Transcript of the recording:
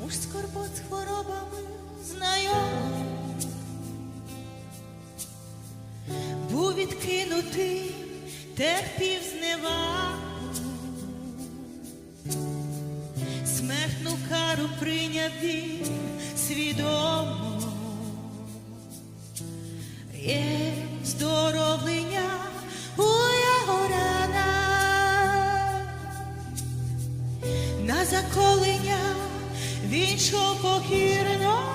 Муж скорбот з хворобами знайомий, був відкинутий, терпів зневагу, смертну кару прийняв він свідомо, є здоровлення на заколення йшов покірно.